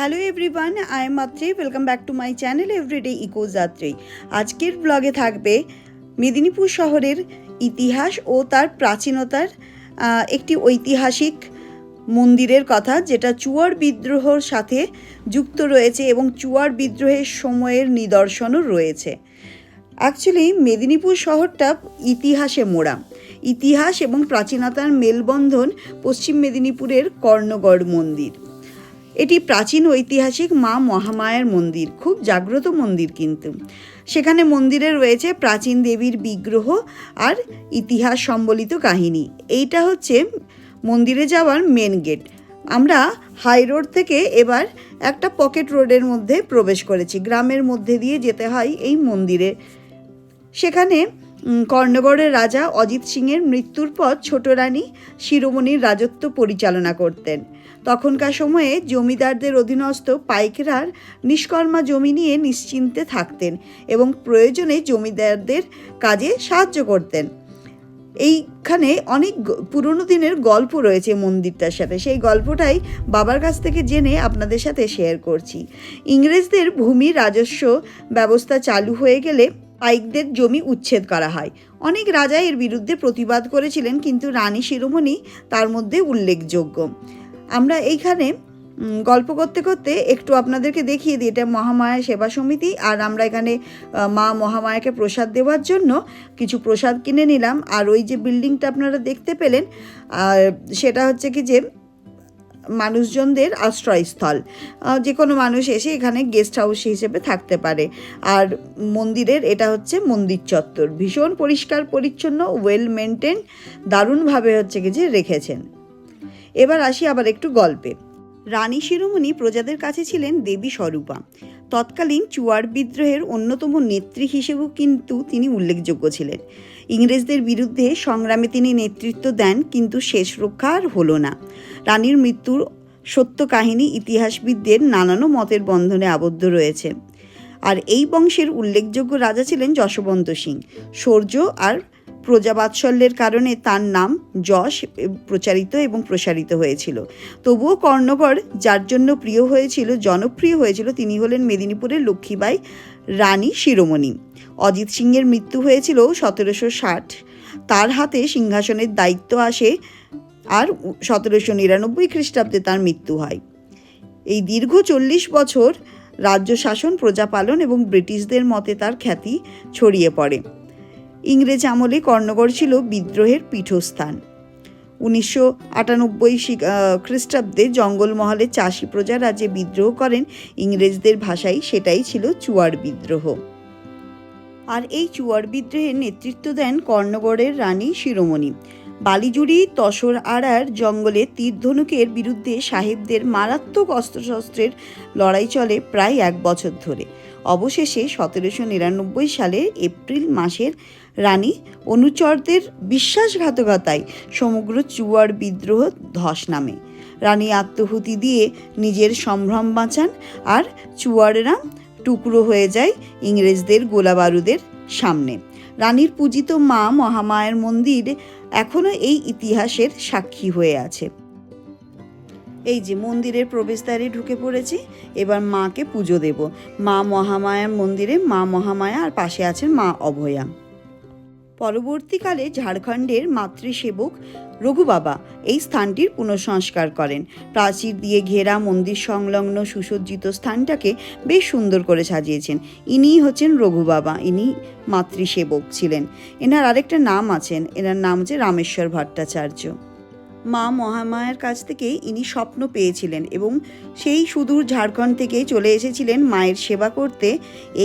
Hello everyone I am Matri welcome back to my channel everyday eco Jatri আজকের ব্লগে থাকবে মেদিনীপুর শহরের ইতিহাস ও তার প্রাচীনতার একটি ঐতিহাসিক মন্দিরের কথা, যেটা চুয়ার বিদ্রোহর সাথে যুক্ত রয়েছে এবং চুয়ার বিদ্রোহের সময়ের নিদর্শনও রয়েছে। অ্যাকচুয়ালি মেদিনীপুর শহরটা ইতিহাসে মোড়া। ইতিহাস এবং প্রাচীনতার মেলবন্ধন পশ্চিম মেদিনীপুরের কর্ণগড় মন্দির। এটি প্রাচীন ঐতিহাসিক মা মহামায়ার মন্দির, খুব জাগ্রত মন্দির কিন্তু। সেখানে মন্দিরে রয়েছে প্রাচীন দেবীর বিগ্রহ আর ইতিহাস সম্বলিত কাহিনী। এইটা হচ্ছে মন্দিরে যাওয়ার মেন গেট আমরা হাই রোড থেকে এবার একটা পকেট রোডের মধ্যে প্রবেশ করেছি। গ্রামের মধ্যে দিয়ে যেতে হয় এই মন্দিরে। সেখানে কর্ণগড়ের রাজা অজিত সিংয়ের মৃত্যুর পর ছোট রানী শিরোমণির রাজত্ব পরিচালনা করতেন। তখনকার সময়ে জমিদারদের অধীনস্থ পাইকরার নিষ্কর্মা জমি নিয়ে নিশ্চিন্তে থাকতেন এবং প্রয়োজনে জমিদারদের কাজে সাহায্য করতেন। এইখানে অনেক পুরনো দিনের গল্প রয়েছে মন্দিরটার সাথে। সেই গল্পটাই বাবার কাছ থেকে জেনে আপনাদের সাথে শেয়ার করছি। ইংরেজদের ভূমি রাজস্ব ব্যবস্থা চালু হয়ে গেলে পাইকদের জমি উচ্ছেদ করা হয়। অনেক রাজা এর বিরুদ্ধে প্রতিবাদ করেছিলেন, কিন্তু রানী শিরোমণি তার মধ্যে উল্লেখযোগ্য। আমরা এইখানে গল্প করতে করতে একটু আপনাদেরকে দেখিয়ে দিই। এটা মহামায়া সেবা সমিতি আর আমরা এখানে মা মহামায়াকে প্রসাদ দেওয়ার জন্য কিছু প্রসাদ কিনে নিলাম। আর ওই যে বিল্ডিংটা আপনারা দেখতে পেলেন, আর সেটা হচ্ছে কি যে মানুষজনদের আশ্রয়স্থল। যে কোনো মানুষ এসে এখানে গেস্ট হাউস হিসেবে থাকতে পারে। আর মন্দিরের এটা হচ্ছে মন্দির চত্বর। ভীষণ পরিষ্কার, পরিচ্ছন্ন ওয়েল মেনটেন দারুণভাবে হচ্ছে কি যে রেখেছেন। এবার আসি আবার একটু গল্পে। রানী শিরোমণি প্রজাদের কাছে ছিলেন দেবী স্বরূপা। তৎকালীন চুয়ার বিদ্রোহের অন্যতম নেত্রী হিসেবেও কিন্তু তিনি উল্লেখযোগ্য ছিলেন। ইংরেজদের বিরুদ্ধে সংগ্রামে তিনি নেতৃত্ব দেন, কিন্তু শেষ রক্ষা আর হলো না। রানীর মৃত্যুর সত্য কাহিনী ইতিহাসবিদদের নানান মতের বন্ধনে আবদ্ধ রয়েছে। আর এই বংশের উল্লেখযোগ্য রাজা ছিলেন যশবন্ত সিং। শৌর্য আর প্রজাবাৎসল্যের কারণে তার নাম যশ প্রচারিত এবং প্রসারিত হয়েছিল। তবুও কর্ণগড় যার জন্য প্রিয় হয়েছিল, জনপ্রিয় হয়েছিল, তিনি হলেন মেদিনীপুরের লক্ষ্মীবাই রানী শিরোমণি। অজিত সিংয়ের মৃত্যু হয়েছিল সতেরোশো ষাট। তার হাতে সিংহাসনের দায়িত্ব আসে আর সতেরোশো নিরানব্বই খ্রিস্টাব্দে তার মৃত্যু হয়। এই দীর্ঘ চল্লিশ বছর রাজ্য শাসন, প্রজাপালন এবং ব্রিটিশদের মতে তার খ্যাতি ছড়িয়ে পড়ে। ইংরেজ আমলে কর্ণগড় ছিল বিদ্রোহের পীঠস্থান। উনিশশো আটানব্বই খ্রিস্টাব্দে জঙ্গলমহলে চাষি প্রজারা যে বিদ্রোহ করেন, ইংরেজদের ভাষায় সেটাই ছিল চুয়ার বিদ্রোহ। আর এই চুয়ার বিদ্রোহের নেতৃত্ব দেন কর্ণগড়ের রানী শিরোমণি। বালিজুড়ি, তসর আড়ার জঙ্গলে তীরধনুকের বিরুদ্ধে সাহেবদের মারাত্মক অস্ত্রশস্ত্রের লড়াই চলে প্রায় এক বছর ধরে। অবশেষে সতেরোশো নিরানব্বই সালের এপ্রিল মাসের রানী অনুচরদের বিশ্বাসঘাতকতায় সমগ্র চুয়ার বিদ্রোহ ধস নামে। রানী আত্মহুতি দিয়ে নিজের সম্ভ্রম বাঁচান আর চুয়ারেরা টুকরো হয়ে যায় ইংরেজদের গোলাবারুদের সামনে। রানীর পূজিত মা মহামায়ের মন্দির এখনও এই ইতিহাসের সাক্ষী হয়ে আছে। এই যে মন্দিরের প্রবেশদ্বারে ঢুকে পড়েছি, এবার মাকে পুজো দেব। মা মহামায়ার মন্দিরে, মা মহামায়া, আর পাশে আছেন মা অভয়া। পরবর্তীকালে ঝাড়খণ্ডের মাতৃসেবক রঘুবাবা এই স্থানটির পুনঃসংস্কার করেন। প্রাচীর দিয়ে ঘেরা মন্দির সংলগ্ন সুসজ্জিত স্থানটাকে বেশ সুন্দর করে সাজিয়েছেন। ইনিই হচ্ছেন রঘুবাবা, ইনি মাতৃসেবক ছিলেন। এনার আরেকটা নাম আছেন, এনার নাম হচ্ছে রামেশ্বর ভট্টাচার্য। মা মহামায়ার কাছ থেকে ইনি স্বপ্ন পেয়েছিলেন এবং সেই সুদূর ঝাড়খণ্ড থেকেই চলে এসেছিলেন মায়ের সেবা করতে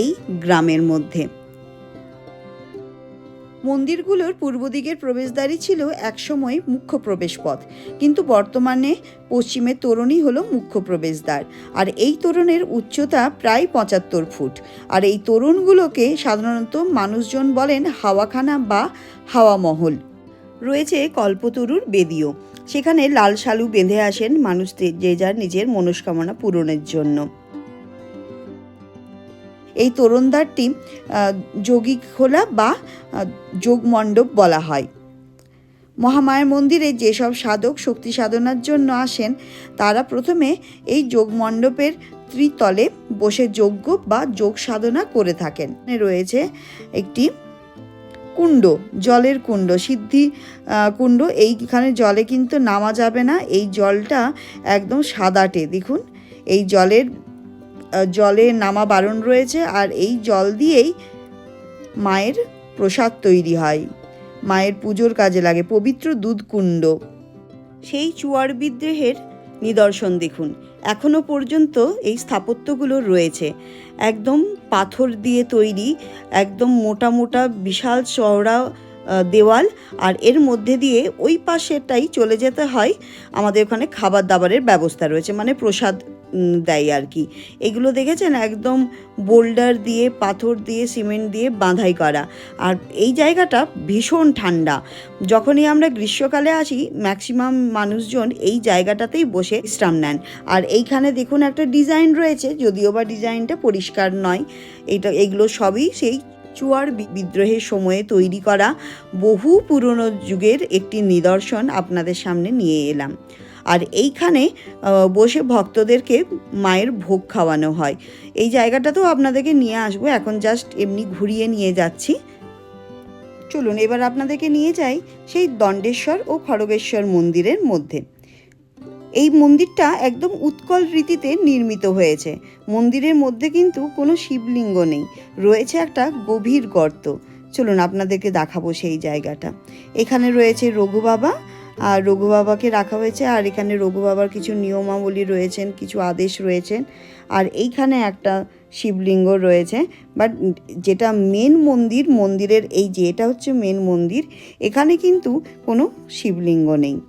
এই গ্রামের মধ্যে। মন্দিরগুলোর পূর্ব দিকের প্রবেশদ্বারই ছিল একসময় মুখ্য প্রবেশপথ, কিন্তু বর্তমানে পশ্চিমের তোরণই হলো মুখ্য প্রবেশদ্বার। আর এই তোরণের উচ্চতা প্রায় পঁচাত্তর ফুট। আর এই তোরণগুলোকে সাধারণত মানুষজন বলেন হাওয়াখানা বা হাওয়া মহল রয়েছে কল্পতরুর বেদিও। সেখানে লাল শালু বেঁধে আসেন মানুষ যে যার নিজের মনস্কামনা পূরণের জন্য। এই তোরণদ্বারটি আহ, যোগী খোলা বা আহ, যোগ মণ্ডপ বলা হয়। মহামায়ার মন্দিরে যেসব সাধক শক্তি সাধনার জন্য আসেন তারা প্রথমে এই যোগ মণ্ডপের ত্রিতলে বসে যজ্ঞ বা যোগ সাধনা করে থাকেন। রয়েছে একটি কুণ্ড, জলের কুণ্ড, সিদ্ধি কুণ্ড, এইখানে জলে কিন্তু নামা যাবে না। এই জলটা একদম সাদাটে দেখুন। এই জলের জলে নামা বারণ রয়েছে আর এই জল দিয়েই মায়ের প্রসাদ তৈরি হয়। মায়ের পুজোর কাজে লাগে। পবিত্র দুধ কুণ্ড সেই চুয়ার বিদ্রোহের নিদর্শন দেখুন। এখনও পর্যন্ত এই স্থাপত্যগুলো রয়েছে। একদম পাথর দিয়ে তৈরি, একদম মোটা মোটা বিশাল চওড়া দেওয়াল, আর এর মধ্যে দিয়ে ওই পাশেটাই চলে যেতে হয়। আমাদের ওখানে খাবার দাবারের ব্যবস্থা রয়েছে মানে প্রসাদ দেয় আর কি। এগুলো দেখেছেন? একদম বোল্ডার দিয়ে, পাথর দিয়ে, সিমেন্ট দিয়ে বাঁধাই করা। আর এই জায়গাটা ভীষণ ঠান্ডা। যখনই আমরা গ্রীষ্মকালে আসি ম্যাক্সিমাম মানুষজন এই জায়গাটাতেই বসে বিশ্রাম নেন। আর এইখানে দেখুন একটা ডিজাইন রয়েছে, যদিও বা ডিজাইনটা পরিষ্কার নয়। এটা, এগুলো সবই সেই চুয়ার বিদ্রোহের সময়ে তৈরি করা। বহু পুরনো যুগের একটি নিদর্শন আপনাদের সামনে নিয়ে এলাম। আর এইখানে বসে ভক্তদেরকে মায়ের ভোগ খাওয়ানো হয়। এই জায়গাটাতেও আপনাদেরকে নিয়ে আসব, এখন জাস্ট এমনি ঘুরিয়ে নিয়ে যাচ্ছি। চলুন, এবার আপনাদেরকে নিয়ে যাই সেই দণ্ডেশ্বর ও খড়গেশ্বর মন্দিরের মধ্যে। এই মন্দিরটা একদম উৎকল রীতিতে নির্মিত হয়েছে। মন্দিরের মধ্যে কিন্তু কোনো শিবলিঙ্গ নেই, রয়েছে একটা গভীর গর্ত। চলুন, আপনাদেরকে দেখাবো সেই জায়গাটা। এখানে রয়েছে রঘু বাবা আর রঘু বাবাকে রাখা হয়েছে, আর এখানে রঘু বাবার কিছু নিয়মাবলী রয়েছেন, কিছু আদেশ রয়েছেন, আর এইখানে একটা শিবলিঙ্গ রয়েছে। বাট যেটা মেন মন্দির, মন্দিরের এই যে, এটা হচ্ছে মেন মন্দির, এখানে কিন্তু কোনো শিবলিঙ্গ নেই।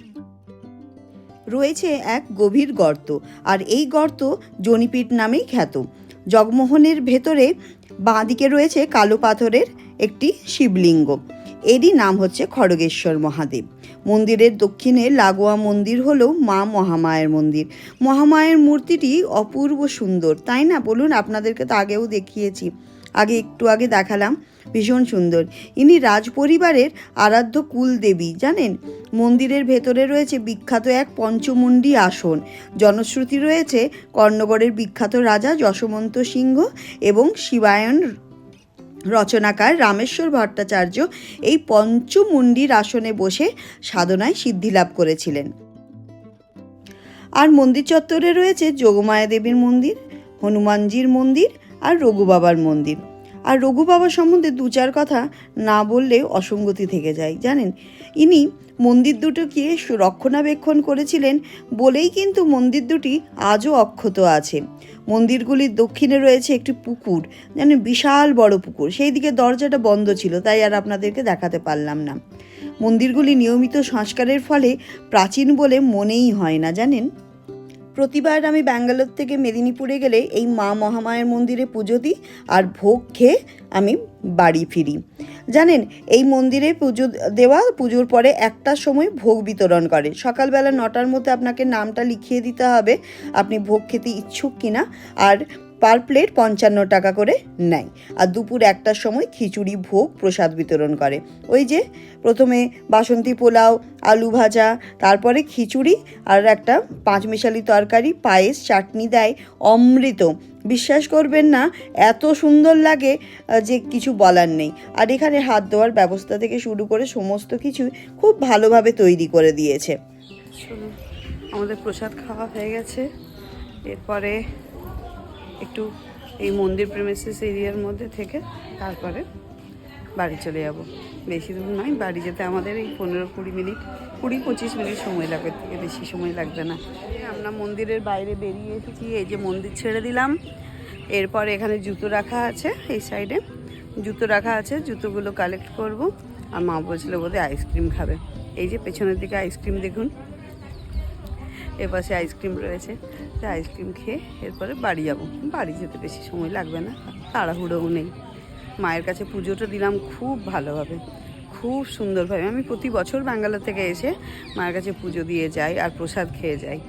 রয়েছে এক গভীর গর্ত, আর এই গর্ত জনিপীঠ নামেই খ্যাত। জগমোহনের ভেতরে বাঁদিকে রয়েছে কালো পাথরের একটি শিবলিঙ্গ। এরই নাম হচ্ছে খড়গেশ্বর মহাদেব। মন্দিরের দক্ষিণে লাগোয়া মন্দির হলো মা মহামায়ের মন্দির। মহামায়ের মূর্তিটি অপূর্ব সুন্দর, তাই না? বলুন, আপনাদেরকে তো আগেও দেখিয়েছি। আগে একটু আগে দেখালাম, ভীষণ সুন্দর। ইনি রাজপরিবারের আরাধ্য কুলদেবী জানেন? মন্দিরের ভেতরে রয়েছে বিখ্যাত এক পঞ্চমুণ্ডী আসন। জনশ্রুতি রয়েছে কর্ণগড়ের বিখ্যাত রাজা যশবন্ত সিংহ এবং শিবায়ন রচনাকার রামেশ্বর ভট্টাচার্য এই পঞ্চমুণ্ডির আসনে বসে সাধনায় সিদ্ধিলাভ করেছিলেন। আর মন্দির চত্বরে রয়েছে যোগমায়া দেবীর মন্দির, হনুমানজির মন্দির আর রঘুবাবার মন্দির। আর রঘু বাবা সম্বন্ধে দু চার কথা না বললে অসঙ্গতি থেকে যায়, জানেন? ইনি মন্দির দুটোকে রক্ষণাবেক্ষণ করেছিলেন বলেই কিন্তু মন্দির দুটি আজও অক্ষত আছে। মন্দিরগুলির দক্ষিণে রয়েছে একটি পুকুর, জানেন? বিশাল বড় পুকুর। সেই দিকে দরজাটা বন্ধ ছিল, তাই আর আপনাদেরকে দেখাতে পারলাম না। মন্দিরগুলি নিয়মিত সংস্কারের ফলে প্রাচীন বলে মনেই হয় না, জানেন? প্রতিবার আমি ব্যাঙ্গালোর থেকে মেদিনীপুরে গেলে এই মা মহামায়ের মন্দিরে পুজো দিই আর ভোগ খেয়ে আমি বাড়ি ফিরি। জানেন, এই মন্দিরে পুজো দেওয়া, পুজোর পরে একটা সময় ভোগ বিতরণ করে। সকালবেলা নটার মধ্যে আপনাকে নামটা লিখিয়ে দিতে হবে, আপনি ভোগ খেতে ইচ্ছুক কিনা। আর পার প্লেট পঞ্চান্ন টাকা করে নেয়। আর দুপুর একটার সময় খিচুড়ি, ভোগ, প্রসাদ বিতরণ করে। ওই যে প্রথমে বাসন্তী পোলাও, আলু ভাজা, তারপরে খিচুড়ি আর একটা পাঁচমিশালি তরকারি, পায়েস, চাটনি দেয় অমৃত। বিশ্বাস করবেন না, এত সুন্দর লাগে যে কিছু বলার নেই। আর এখানে হাত ধোয়ার ব্যবস্থা থেকে শুরু করে সমস্ত কিছু খুব ভালোভাবে তৈরি করে দিয়েছে। আমাদের প্রসাদ খাওয়া হয়ে গেছে। এরপরে একটু এই মন্দির প্রেমিসিস এরিয়ার মধ্যে থেকে তারপরে বাড়ি চলে যাব। বেশি দূর নয়, বাড়ি যেতে আমাদের এই পনেরো কুড়ি মিনিট, কুড়ি পঁচিশ মিনিট সময় লাগবে থেকে বেশি সময় লাগবে না। আমরা মন্দিরের বাইরে বেরিয়ে এসেছি, এই যে মন্দির ছেড়ে দিলাম। এরপর এখানে জুতো রাখা আছে এই সাইডে। জুতো রাখা আছে, জুতোগুলো কালেক্ট করব। আর মা বলছিল বোধহয় আইসক্রিম খাবে। এই যে পেছনের দিকে আইসক্রিম দেখুন। এপাশে আইসক্রিম রয়েছে। তো আইসক্রিম খেয়ে এরপরে বাড়ি যাব। বাড়ি যেতে বেশি সময় লাগবে না, তাড়াহুড়োও নেই। মায়ের কাছে পুজোটা দিলাম খুব ভালোভাবে, খুব সুন্দরভাবে। আমি প্রতি বছর বাঙ্গালোর থেকে এসে মায়ের কাছে পুজো দিয়ে যাই আর প্রসাদ খেয়ে যাই।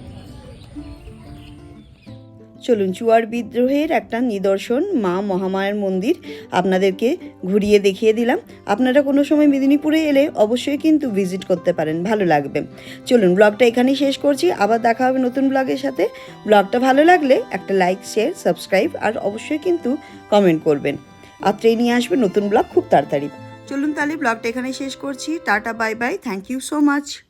চলুন চুয়ার বিদ্রোহের একটা নিদর্শন, মা মহামায়ার মন্দির, আপনাদেরকে ঘুরিয়ে দেখিয়ে দিলাম। আপনারা কোনো সময় মেদিনীপুরে এলে অবশ্যই কিন্তু ভিজিট করতে পারেন, ভালো লাগবে। চলুন, ব্লগটা এখানেই শেষ করছি। আবার দেখা হবে নতুন ব্লগের সাথে। ব্লগটা ভালো লাগলে একটা লাইক, শেয়ার, সাবস্ক্রাইব, আর অবশ্যই কিন্তু কমেন্ট করবেন। আর নিয়ে আসবে নতুন ব্লগ খুব তাড়াতাড়ি। চলুন তাহলে ব্লগটা এখানে শেষ করছি। Tata, bye bye. Thank you so much.